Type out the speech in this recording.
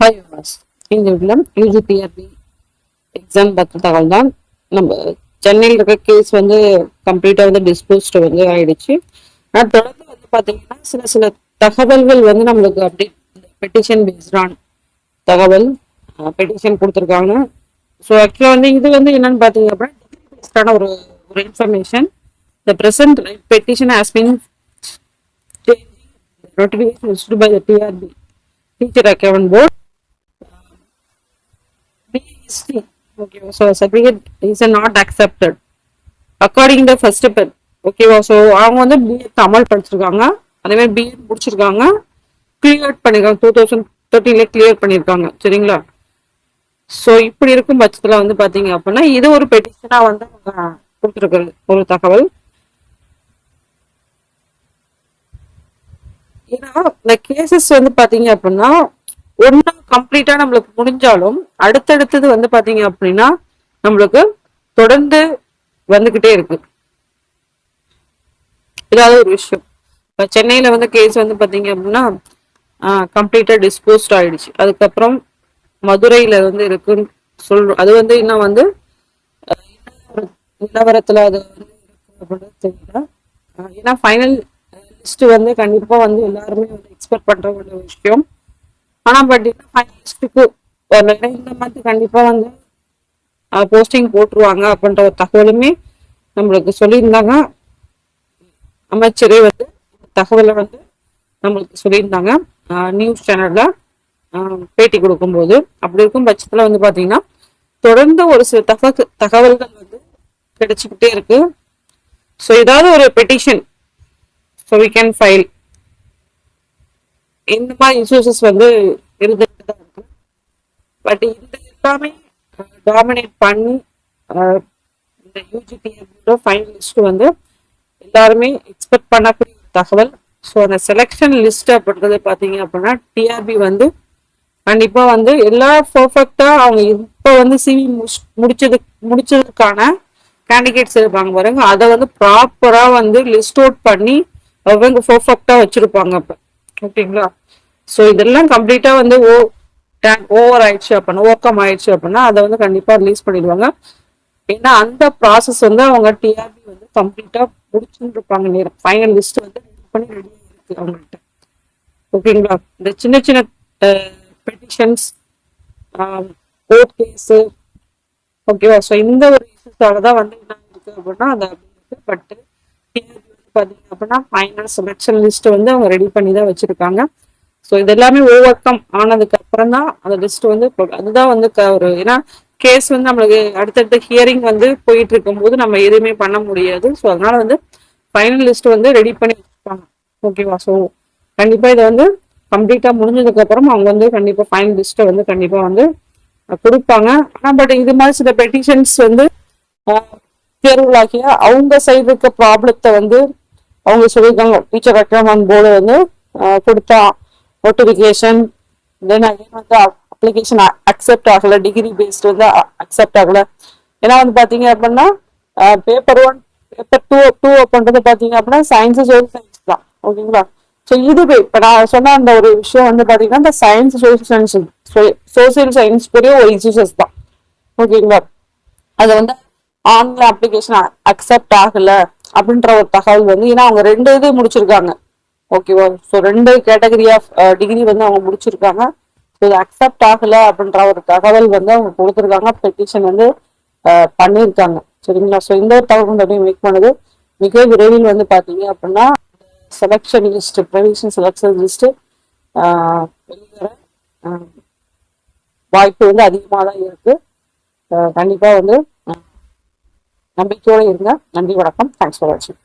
Hi universe இந்த வீட்டில் UGTRB exam பற்றி தகவல் தான் நம்ம சென்னையில் இருக்க கேஸ் வந்து கம்ப்ளீட்டாக வந்து டிஸ்போஸ்டு வந்து ஆயிடுச்சு. நான் தொடர்ந்து வந்து பார்த்தீங்கன்னா சில சில தகவல்கள் வந்து நம்மளுக்கு அப்டேட் பெட்டிஷன் பேஸ்டான் தகவல் பெட்டிஷன் கொடுத்துருக்காங்க. ஸோ ஆக்சுவலாக வந்து இது வந்து என்னன்னு பார்த்தீங்க அப்படின்னா பேஸ்டான ஒரு ஒரு information the present petition has been notification by the TRB teacher account board 16. Okay, so certificate is not accepted. According the first step. ஓகேவா ஸோ அவங்க வந்து பிஎட் தமிழ் படிச்சிருக்காங்க அதே மாதிரி பிஎட் முடிச்சிருக்காங்க கிளியர் பண்ணியிருக்காங்க டூ தௌசண்ட் தேர்ட்டீன்ல கிளியர் பண்ணியிருக்காங்க சரிங்களா ஸோ இப்படி இருக்கும் பட்சத்தில் வந்து பார்த்தீங்க அப்படின்னா இது ஒரு பெட்டிஷனாக வந்து கொடுத்துருக்குறது ஒரு தகவல் ஏன்னா இந்த கேசஸ் வந்து பார்த்தீங்க அப்படின்னா ஒன்றும் கம்ப்ளீட்டா நம்மளுக்கு முடிஞ்சாலும் அடுத்தடுத்தது வந்து பாத்தீங்க அப்படின்னா நம்மளுக்கு தொடர்ந்து வந்துகிட்டே இருக்கு. ஏதாவது ஒரு விஷயம். இப்போ சென்னையில வந்து கேஸ் வந்து பாத்தீங்க அப்படின்னா கம்ப்ளீட்டா டிஸ்போஸ்ட் ஆயிடுச்சு. அதுக்கப்புறம் மதுரையில வந்து இருக்குன்னு சொல்றோம். அது வந்து இன்னும் வந்து நிலவரத்துல அது வந்து இருக்கு அப்படின்னு தெரியல ஏன்னா ஃபைனல் லிஸ்ட் வந்து கண்டிப்பா வந்து எல்லாருமே வந்து எக்ஸ்பெக்ட் பண்ற ஒரு விஷயம். ஆனால் பட் ஃபைனல் ஒரு இந்த மந்த் கண்டிப்பாக வந்து போஸ்டிங் போட்டுருவாங்க அப்படின்ற ஒரு தகவலுமே நம்மளுக்கு சொல்லியிருந்தாங்க. அமைச்சரே வந்து தகவலை வந்து நம்மளுக்கு சொல்லியிருந்தாங்க. நியூஸ் சேனலில் பேட்டி கொடுக்கும்போது. அப்படி இருக்கும் பட்சத்தில் வந்து பார்த்தீங்கன்னா தொடர்ந்து ஒரு சில தக தகவல்கள் வந்து கிடைச்சிக்கிட்டே இருக்கு. ஸோ ஏதாவது ஒரு petition so we can file இந்த மாதிரி இஷ்யூஸஸ் வந்து இருந்துட்டு தான் இருக்கு. பட் இந்த எல்லாமே டாமினேட் பண்ணி இந்த யூஜிடிஎம் ஃபைனல் லிஸ்ட் வந்து எல்லாருமே எக்ஸ்பெக்ட் பண்ணக்கூடிய ஒரு தகவல். ஸோ அந்த செலெக்ஷன் லிஸ்ட் அப்படின்றது பார்த்தீங்க அப்படின்னா டிஆர்பி வந்து கண்டிப்பாக வந்து எல்லா பர்ஃபெக்டாக அவங்க இப்போ வந்து சிவி முடிச்சது முடிச்சதுக்கான கேண்டிடேட்ஸ் இருப்பாங்க பாருங்க. அதை வந்து ப்ராப்பராக வந்து லிஸ்ட் அவுட் பண்ணி அவங்க பர்ஃபெக்டாக வச்சுருப்பாங்க இப்போ ஓகேங்களா? ஸோ இதெல்லாம் கம்ப்ளீட்டா வந்து ஓ ஓவர் ஆயிடுச்சு அப்படின்னா ஓக்கம் ஆயிடுச்சு அப்படின்னா அதை வந்து கண்டிப்பா ரிலீஸ் பண்ணிடுவாங்க. ஏன்னா அந்த ப்ராசஸ் வந்து அவங்க டிஆர்பி வந்து கம்ப்ளீட்டா முடிச்சுட்டு இருப்பாங்க நேரம். ஃபைனல் லிஸ்ட் வந்து ரெடி பண்ணி ரெடியா இருக்கு அவங்கள்ட்ட. ஓகேங்களா? இந்த சின்ன சின்ன பெட்டிஷன்ஸ் கோர்ட் கேஸு ஓகேவா? ஸோ இந்த ஒரு இஷ்யூஸாக தான் வந்து என்ன இருக்கு அப்படின்னா அது அப்படி இருக்கு பார்த்தீங்க அப்படின்னா ஃபைனல் செலெக்ஷன் லிஸ்ட் வந்து அவங்க ரெடி பண்ணி தான் வச்சிருக்காங்க. ஸோ இது எல்லாமே ஓவர் கம் ஆனதுக்கு அப்புறம் தான் அந்த லிஸ்ட் வந்து அதுதான் வந்து க- ஒரு ஏன்னா கேஸ் வந்து நம்மளுக்கு அடுத்தடுத்த ஹியரிங் வந்து போயிட்டு இருக்கும்போது நம்ம எதுவுமே பண்ண முடியாது. ஸோ அதனால வந்து ஃபைனல் லிஸ்ட் வந்து ரெடி பண்ணி வச்சிருப்பாங்க ஓகேவா ஸோ கண்டிப்பா இதை வந்து கம்ப்ளீட்டாக முடிஞ்சதுக்கு அப்புறம் அவங்க வந்து கண்டிப்பா ஃபைனல் லிஸ்ட்டை வந்து கண்டிப்பா வந்து கொடுப்பாங்க. ஆனால் பட் இது மாதிரி சில பெட்டிஷன்ஸ் வந்து அஹ், தேர்வுகளாகிய அவங்க சைடு இருக்க ப்ராப்ளத்தை வந்து அவங்க சொல்லியிருக்காங்க டீச்சர் ரெக்ரமெண்ட் போர்டு வந்து கொடுத்த நோட்டிஃபிகேஷன் தென் அகைன் வந்து அப்ளிகேஷன் அக்செப்ட் ஆகல டிகிரி பேஸ்ட் வந்து அக்செப்ட் ஆகல. ஏன்னா வந்து பாத்தீங்க அப்படின்னா paper one paper two two அப்படின்றது பாத்தீங்க அப்படின்னா சயின்ஸ் சோசியல் சயின்ஸ் தான். ஓகேங்களா? ஸோ இதுவே இப்போ நான் சொன்ன அந்த ஒரு விஷயம் வந்து பாத்தீங்கன்னா இந்த science social science social science பெரிய ஒரு இஷ்யூஸஸ் தான். ஓகேங்களா? அது வந்து ஆன்லைன் அப்ளிகேஷன் அக்செப்ட் ஆகலை. அப்படின்ற ஒரு தகவல் வந்து ஏன்னா அவங்க ரெண்டு இது முடிச்சிருக்காங்க. ஓகேவா ஸோ ரெண்டு கேட்டகரி ஆஃப் டிகிரி வந்து அவங்க முடிச்சிருக்காங்க. ஸோ இது அக்செப்ட் ஆகல அப்படின்ற ஒரு தகவல் வந்து அவங்க கொடுத்துருக்காங்க. பெட்டிஷன் வந்து uh, பண்ணியிருக்காங்க. சரிங்களா? ஸோ இந்த ஒரு தகவல் வந்து மேக் பண்ணுது. மிக விரைவில் வந்து பார்த்தீங்க அப்படின்னா selection list provision selection list வெளிவர வாய்ப்பு வந்து அதிகமாக தான் இருக்குது uh, கண்டிப்பாக வந்து நம்பிக்கையோடு இருங்க. நன்றி வணக்கம். தேங்க்ஸ் ஃபார் வாட்சிங்